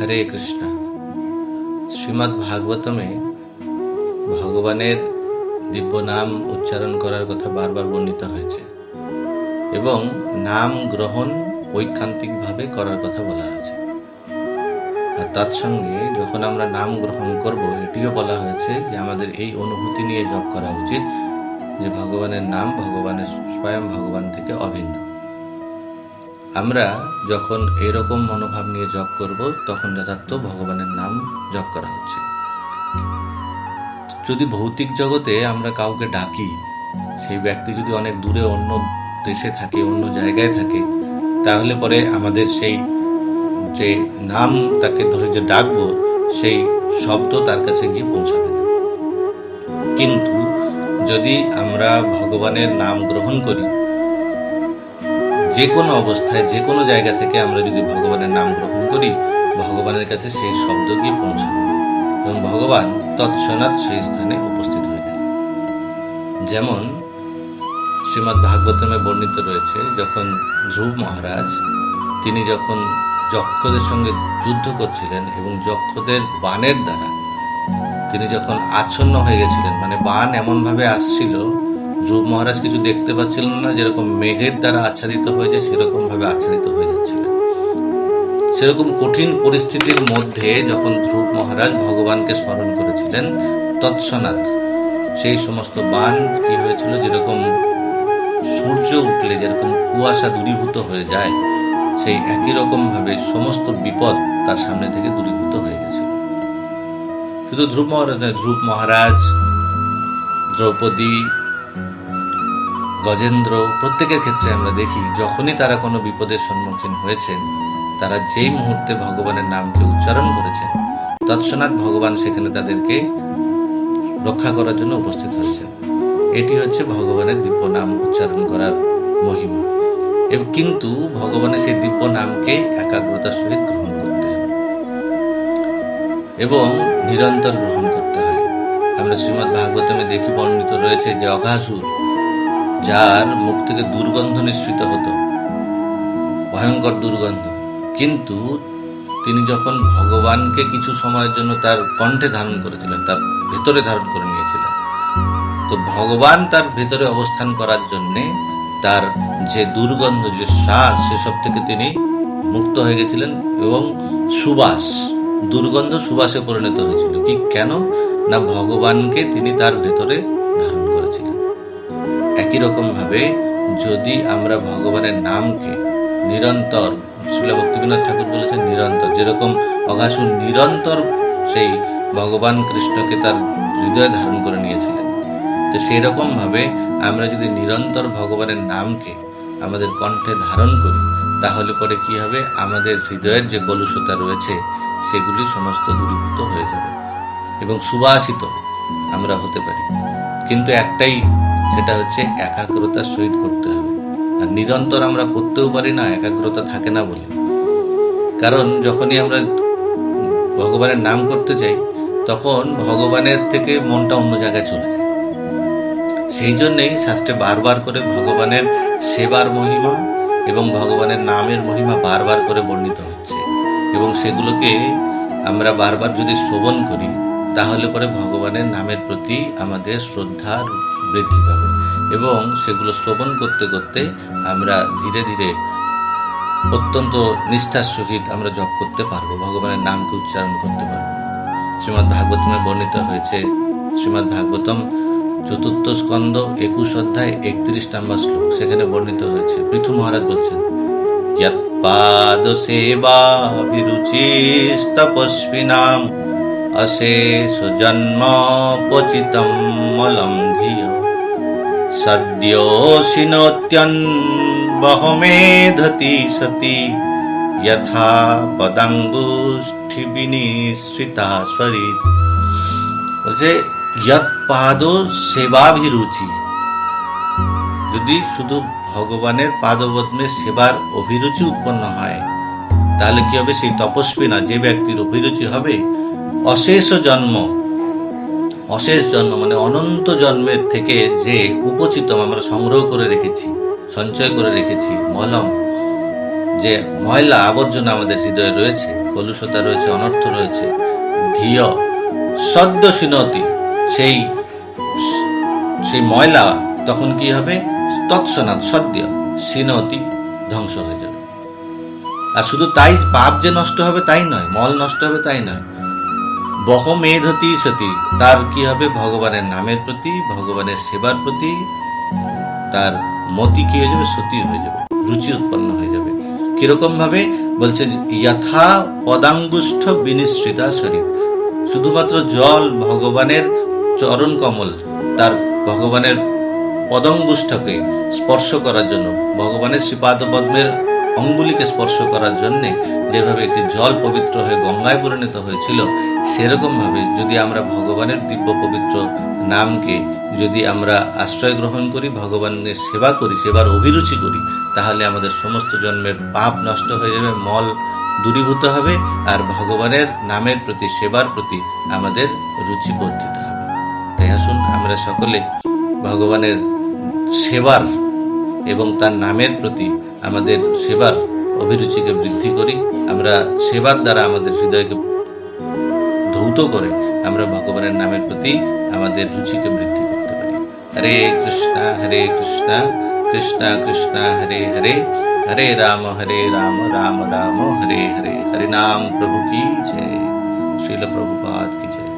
হরে কৃষ্ণ। শ্রীমদ্ ভাগবতমে ভগবানের দিব্য নাম উচ্চারণ করার কথা বারবার বর্ণিত হয়েছে এবং নাম গ্রহণ ঐকান্তিকভাবে করার কথা বলা হয়েছে। আর তৎসঙ্গে যখন আমরা নাম গ্রহণ করব, এটিও বলা হয়েছে যে আমাদের এই অনুভূতি নিয়ে জপ করা উচিত যে ভগবানের নাম ভগবানের স্বয়ং ভগবান থেকে অভিন্ন। আমরা যখন এরকম মনোভাব নিয়ে জপ করব, তখন যথার্থ ভগবানের নাম জপ করা হচ্ছে। যদি ভৌতিক জগতে আমরা কাউকে ডাকি, সেই ব্যক্তি যদি অনেক দূরে অন্য দেশে থাকে, অন্য জায়গায় থাকে, তাহলে পরে আমাদের সেই যে নাম তাকে ধরে যে ডাকবো, সেই শব্দ তার কাছে গিয়ে পৌঁছাবে। কিন্তু যদি আমরা ভগবানের নাম গ্রহণ করি যে কোনো অবস্থায় যে কোনো জায়গা থেকে আমরা যদি ভগবানের নাম গ্রহণ করি, ভগবানের কাছে সেই শব্দ গিয়ে পৌঁছানো এবং ভগবান তৎক্ষণাৎ সেই স্থানে উপস্থিত হয়ে যেমন শ্রীমদ্ ভাগবতমে বর্ণিত রয়েছে, যখন ধ্রুব মহারাজ, তিনি যখন যক্ষদের সঙ্গে যুদ্ধ করছিলেন এবং যক্ষদের বানের দ্বারা তিনি যখন আচ্ছন্ন হয়ে গেছিলেন মানে বান এমনভাবে আসছিল ধ্রুব মহারাজ কিছু দেখতে পাচ্ছিলেন না, যেরকম মেঘের দ্বারা আচ্ছাদিত হয়ে যায় সেরকম ভাবে আচ্ছাদিত হয়ে যাচ্ছিলেন। সেরকম কঠিন পরিস্থিতির মধ্যে যখন ধ্রুব মহারাজ ভগবানকে স্মরণ করেছিলেন তৎসনাথ সেই সমস্ত বান কি হয়েছিল, যেরকম সূর্য উঠলে, যেরকম কুয়াশা দূরীভূত হয়ে যায়, সেই একই রকম ভাবে সমস্ত বিপদ তার সামনে থেকে দূরীভূত হয়ে গেছে। শুধু ধ্রুব মহারাজ ধ্রুব মহারাজ, দ্রৌপদী গজেন্দ্র প্রত্যেকের ক্ষেত্রে আমরা দেখি, যখনই তারা কোনো বিপদের সম্মুখীন হয়েছেন তারা যেই মুহূর্তে ভগবানের নামকে উচ্চারণ করেছেন তৎক্ষণাৎ ভগবান সেখানে তাদেরকে রক্ষা করার জন্য উপস্থিত হয়েছেন এটি হচ্ছে ভগবানের দিব্য নাম উচ্চারণ করার মহিমা। এবং কিন্তু ভগবানের সেই দিব্য নামকে একাগ্রতার সহিত গ্রহণ করতে হয়। এবং নিরন্তর গ্রহণ করতে হয়। আমরা শ্রীমদ্ ভাগবতমে দেখি বর্ণিত রয়েছে যে অঘাসুর যার মুখ থেকে দুর্গন্ধ নিঃসৃত হতো। ভয়ঙ্কর দুর্গন্ধ। কিন্তু তিনি যখন ভগবানকে কিছু সময়ের জন্য তার কণ্ঠে ধারণ করেছিলেন, তার ভেতরে ধারণ করে নিয়েছিলেন, তো ভগবান তার ভেতরে অবস্থান করার জন্যে তার যে দুর্গন্ধ, যে শ্বাস, সেসব থেকে তিনি মুক্ত হয়ে গেছিলেন এবং সুবাস, দুর্গন্ধ সুবাসে পরিণত হয়েছিল। কি, কেন? না, ভগবানকে তিনি তার ভেতরে ধারণ করেছিলেন। একই রকম ভাবে যদি আমরা ভগবানের নামকে নিরন্তর শিলা ভক্তিবিনোদ ঠাকুর বলেছেন নিরন্তর, যেরকম অঘাসুর নিরন্তর সেই ভগবান কৃষ্ণকে তার হৃদয়ে ধারণ করে নিয়েছিলেন। তো সেই রকম ভাবে আমরা যদি নিরন্তর ভগবানের নামকে আমাদের কণ্ঠে ধারণ করি, তাহলে পরে কি হবে? আমাদের হৃদয়ের যে কলুষতা রয়েছে, সেগুলি সমস্ত দূরীভূত হয়ে যাবে এবং সুবাসিত আমরা হতে পারি। কিন্তু একটাই সেটা হচ্ছে একাগ্রতার সহিত করতে হবে। আর নিরন্তর আমরা করতেও পারি না, একাগ্রতা থাকে না বলে। কারণ যখনই আমরা ভগবানের নাম করতে চাই, তখন ভগবানের থেকে মনটা অন্য জায়গায় চলে যায়। সেই জন্যেই শাস্ত্রে বারবার করে ভগবানের সেবার মহিমা এবং ভগবানের নামের মহিমা বারবার করে বর্ণিত হচ্ছে। এবং সেগুলোকে আমরা বারবার যদি শ্রবণ করি, তাহলে পরে ভগবানের নামের প্রতি আমাদের শ্রদ্ধার বৃদ্ধি পাবে। এবং সেগুলো শ্রবণ করতে করতে আমরা ধীরে ধীরে অত্যন্ত নিষ্ঠার সহিত আমরা জপ করতে পারব, ভগবানের নামকে উচ্চারণ করতে পারব। শ্রীমৎ ভাগবতমে বর্ণিত হয়েছে শ্রীমৎ ভাগবতম চতুর্থ স্কন্দ একুশ অধ্যায় একত্রিশ নম্বর শ্লোক, সেখানে বর্ণিত হয়েছে, পৃথু মহারাজ বলছেন পাদ সেবা তপস্বিনাম অশেষ জন্ম পচিতম মলম ধিয় সদ্যোশিনোত্যন বহমেধতি সতি। যথা পদাঙ্গুষ্ঠি বিনিশ্রিতা স্বরিত বলছে পাদ সেবাভিরুচি। যদি শুধু ভগবানের পাদপদ্মের সেবার অভিরুচি উৎপন্ন হয়, তাহলে কি হবে সেই তপস্বী না যে ব্যক্তির অভিরুচি হবে? অশেষ জন্ম অশেষ জন্ম মানে অনন্ত জন্মের থেকে যে উপচিতম আমরা সংগ্রহ করে রেখেছি, সঞ্চয় করে রেখেছি, মলম, যে ময়লা আবর্জনা আমাদের হৃদয়ে রয়েছে, কলুষতা রয়েছে, অনর্থ রয়েছে, ধিয়, সদ্য সিনতি সেই সেই ময়লা তখন কি হবে? তৎসনাৎ, সদ্য সিনতি ধ্বংস হয়ে যাবে। আর শুধু তাই, পাপ যে নষ্ট হবে তাই নয়, মল নষ্ট হবে তাই নয় বহ মেধতি সতী। তার কি হবে ভগবানের নামের প্রতি, ভগবানের সেবার প্রতি? তার মতি কি হয়ে যাবে? সতী হয়ে যাবে, রুচি উৎপন্ন হয়ে যাবে। কীরকম ভাবে? বলছে যথা পদাঙ্গুষ্ঠ বিনিশ্রিতা শরীর। শুধুমাত্র জল ভগবানের চরণ কমল, তার ভগবানের পদঙ্গুষ্ঠকে স্পর্শ করার জন্য, ভগবানের শ্রীপাদ পদ্মের অঙ্গুলিকে স্পর্শ করার জন্য যেভাবে একটি জল পবিত্র হয়ে গঙ্গায় পরিণত হয়েছিল, সেরকমভাবে যদি আমরা ভগবানের দিব্য পবিত্র নামকে যদি আমরা আশ্রয় গ্রহণ করি, ভগবানের সেবা করি, সেবার অভিরুচি করি, তাহলে আমাদের সমস্ত জন্মের পাপ নষ্ট হয়ে যাবে, মল দূরীভূত হবে, আর ভগবানের নামের প্রতি, সেবার প্রতি আমাদের রুচি বর্ধিত হবে। তাই আসুন আমরা সকলে ভগবানের সেবার এবং তার নামের প্রতি আমাদের সেবার অভিরুচিকে বৃদ্ধি করি। আমরা সেবার দ্বারা আমাদের হৃদয়কে ধৌত করে আমরা ভগবানের নামের প্রতি আমাদের রুচিকে বৃদ্ধি করতে পারি। হরে কৃষ্ণ হরে কৃষ্ণ কৃষ্ণ কৃষ্ণ, হরে হরে হরে রাম হরে রাম রাম রাম, হরে হরে। হরে নাম প্রভু কি জয়? শিল প্রভুপাত কি জয়?